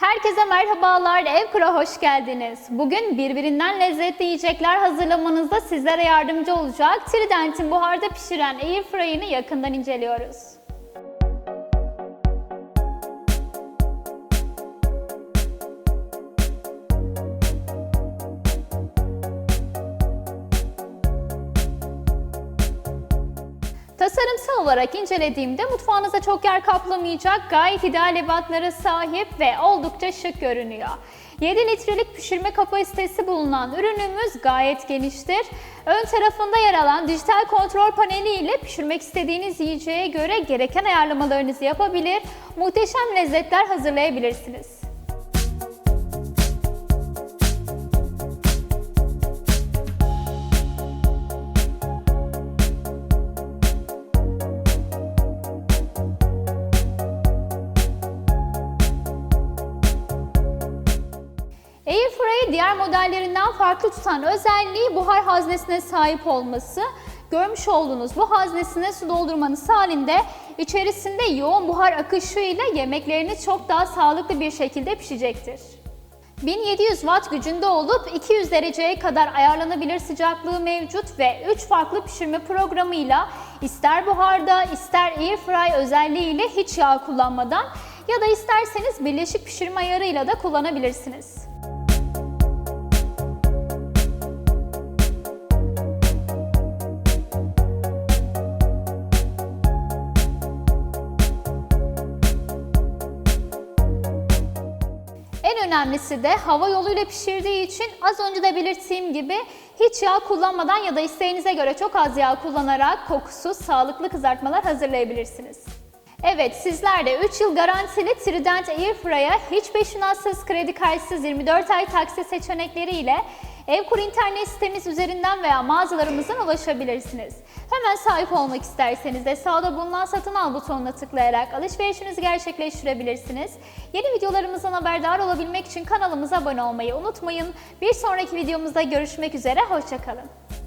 Herkese merhabalar, Evkura hoş geldiniz. Bugün birbirinden lezzetli yiyecekler hazırlamanızda sizlere yardımcı olacak Trident'in buharda pişiren airfryer'ını yakından inceliyoruz. Tasarımsal olarak incelediğimde mutfağınıza çok yer kaplamayacak gayet ideal ebatlara sahip ve oldukça şık görünüyor. 7 litrelik pişirme kapasitesi bulunan ürünümüz gayet geniştir. Ön tarafında yer alan dijital kontrol paneli ile pişirmek istediğiniz yiyeceğe göre gereken ayarlamalarınızı yapabilir, muhteşem lezzetler hazırlayabilirsiniz. Diğer modellerinden farklı tutan özelliği buhar haznesine sahip olması. Görmüş olduğunuz bu haznesine su doldurmanız halinde içerisinde yoğun buhar akışı ile yemekleriniz çok daha sağlıklı bir şekilde pişecektir. 1700 watt gücünde olup 200 dereceye kadar ayarlanabilir sıcaklığı mevcut ve 3 farklı pişirme programıyla ister buharda ister airfry özelliğiyle hiç yağ kullanmadan ya da isterseniz birleşik pişirme ayarıyla da kullanabilirsiniz. Önemlisi de hava yoluyla pişirdiği için az önce de belirttiğim gibi hiç yağ kullanmadan ya da isteğinize göre çok az yağ kullanarak kokusuz, sağlıklı kızartmalar hazırlayabilirsiniz. Evet sizler de 3 yıl garantili Trident Airfryer'a hiç peşinatsız, kredi karşısız 24 ay taksi seçenekleriyle Evkur internet sitemiz üzerinden veya mağazalarımızdan ulaşabilirsiniz. Hemen sahip olmak isterseniz de sağda bulunan satın al butonuna tıklayarak alışverişinizi gerçekleştirebilirsiniz. Yeni videolarımızdan haberdar olabilmek için kanalımıza abone olmayı unutmayın. Bir sonraki videomuzda görüşmek üzere, hoşçakalın.